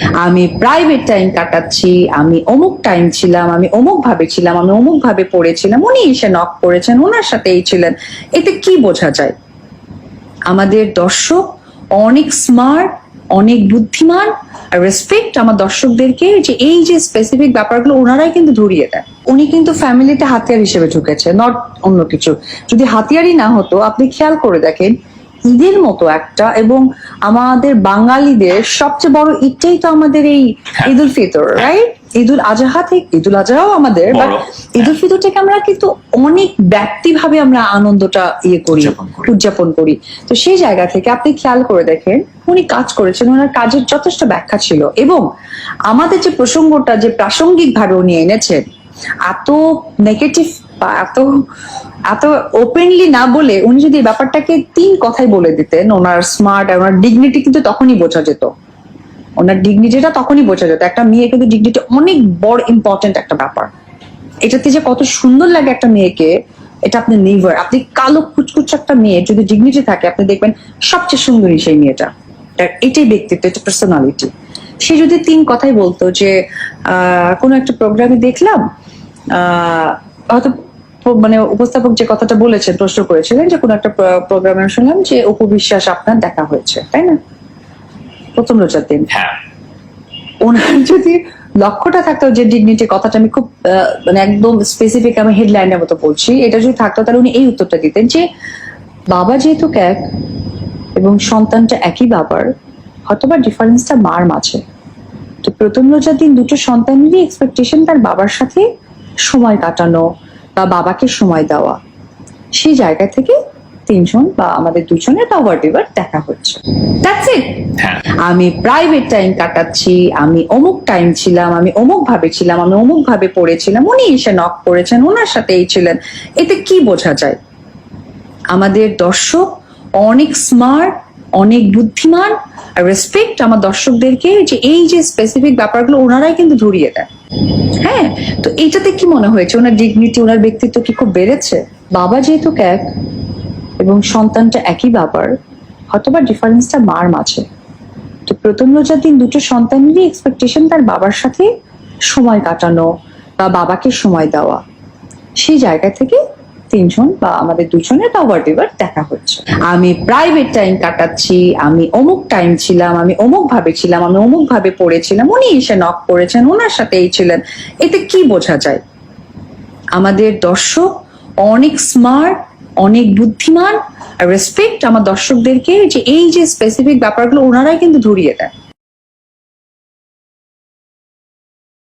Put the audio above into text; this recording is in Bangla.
আমি প্রাইভেট টাইম কাটাচ্ছি, আমি অমুক টাইম ছিলাম, আমি অমুক ভাবে ছিলাম, আমি অমুক ভাবে পড়েছিলাম, উনি এসে নক করেছেন ওনার সাথেই ছিলেন। এতে কি বোঝা যায়? আমাদের দর্শক অনেক স্মার্ট অনেক বুদ্ধিমান রেসপেক্ট আমার দর্শকদেরকে যে এই যে স্পেসিফিক ব্যাপারগুলো ওনারাই কিন্তু ধরিয়ে দেয়। উনি কিন্তু ফ্যামিলিতে হাতিয়ার হিসেবে ঢুকেছে নট অন্য কিছু। যদি হাতিয়ারই না হতো, আপনি খেয়াল করে দেখেন, ঈদের মতো একটা এবং আমাদের বাঙালিদের সবচেয়ে বড় ঈদটাই তো আমাদের এই ঈদ উল ফিতর রাইট ঈদ উল আজহা থেকে ঈদ উল আজহাও আমাদের বাট। ঈদ উল ফিতর থেকে আমরা কিন্তু অনেক ব্যক্তি ভাবে আমরা আনন্দটা ইয়ে করি উদযাপন করি। তো সেই জায়গা থেকে আপনি খেয়াল করে দেখেন উনি কাজ করেছেন ওনার কাজের যথেষ্ট ব্যাখ্যা ছিল। এবং আমাদের যে প্রসঙ্গটা যে প্রাসঙ্গিক ভাবে উনি এনেছেন এত নেগেটিভ এত এত ওপেনলি না বলে উনি যদি ব্যাপারটাকে তিন কথাই বলে দিতেন, ওনার স্মার্ট আর ওনার ডিগনিটি কিন্তু তখনই বোঝা যেত। ওনার ডিগনিটিটা তখনই বোঝা যেত। একটা মেয়ে কিন্তু ডিগনিটি অনেক বড় ইম্পর্টেন্ট একটা ব্যাপার। এটাতে যে কত সুন্দর লাগে একটা মেয়েকে, এটা আপনি নেভার আপনি কালো কুচকুচ একটা মেয়ে যদি ডিগনিটি থাকে, আপনি দেখবেন সবচেয়ে সুন্দরী সেই মেয়েটা। এটাই ব্যক্তিত্ব, এটা পার্সোনালিটি সে যদি তিন কথাই বলতো যে কোনো একটা প্রোগ্রামে দেখলাম হয়তো মানে উপস্থাপক যে কথাটা বলেছেন প্রশ্ন করেছিলেন যে কোনো একটা প্রোগ্রামে শুনলাম যে অপু বিশ্বাস আপনার দেখা হয়েছে তাই না? প্রথম রোজার দিন। হ্যাঁ। ওনার যদি লক্ষ্যটা থাকতো যে ডিগনিটি কথাটা আমি খুব মানে একদম স্পেসিফিক আমি হেডলাইনের মতো বলছি এটা যদি থাকতো তাহলে উনি এই উত্তরটা দিতেন যে বাবা যেহেতু এক এবং সন্তানটা একই বাবার হয়তোবা ডিফারেন্সটা মার মাঝে। তো প্রথম রোজার দিন দুটো সন্তানেরই এক্সপেকটেশন তার বাবার সাথে সময় কাটানো বা বাবাকে সময় দেওয়া। সেই জায়গা থেকে তিনজন বা আমাদের দুজনের বা হোয়াট দেখা হচ্ছে। দ্যাটস ইট আমি প্রাইভেট টাইম কাটাচ্ছি আমি অমুক টাইম ছিলাম আমি অমুক ভাবে ছিলাম আমি অমুক ভাবে পড়েছিলাম উনি এসে নক করেছেন ওনার সাথেই ছিলেন। এতে কি বোঝা যায়? আমাদের দর্শক অনেক স্মার্ট অনেক বুদ্ধিমান আর রেসপেক্ট আমার দর্শকদেরকে যে এই যে স্পেসিফিক ব্যাপারগুলো ওনারাই কিন্তু ধরিয়ে দেয়। হ্যাঁ তো এইটাতে কি মনে হয়েছে? ওনার ডিগনিটি ওনার ব্যক্তিত্ব কি খুব বেড়েছে? বাবা যেহেতু এক এবং সন্তানটা একই বাবার, হয়তোবা ডিফারেন্সটা মার মাঝে। তো প্রথম রোজার দিন দুটো সন্তানেরই এক্সপেকটেশন তার বাবার সাথে সময় কাটানো বা বাবাকে সময় দেওয়া। সেই জায়গা থেকে তিনজন বা আমাদের দুজনের বা হোয়াট এভার দেখা হচ্ছে। আমি প্রাইভেট টাইম কাটাচ্ছি, আমি অমুক টাইম ছিলাম, আমি অমুক ভাবে ছিলাম, আমি অমুক ভাবে পড়েছিলাম, উনি এসে নক করেছেন ওনার সাথেই ছিলেন। এতে কি বোঝা যায়? আমাদের দর্শক অনেক স্মার্ট অনেক বুদ্ধিমান রেসপেক্ট আমার দর্শকদেরকে যে এই যে স্পেসিফিক ব্যাপারগুলো ওনারাই কিন্তু ধরিয়ে দেয়।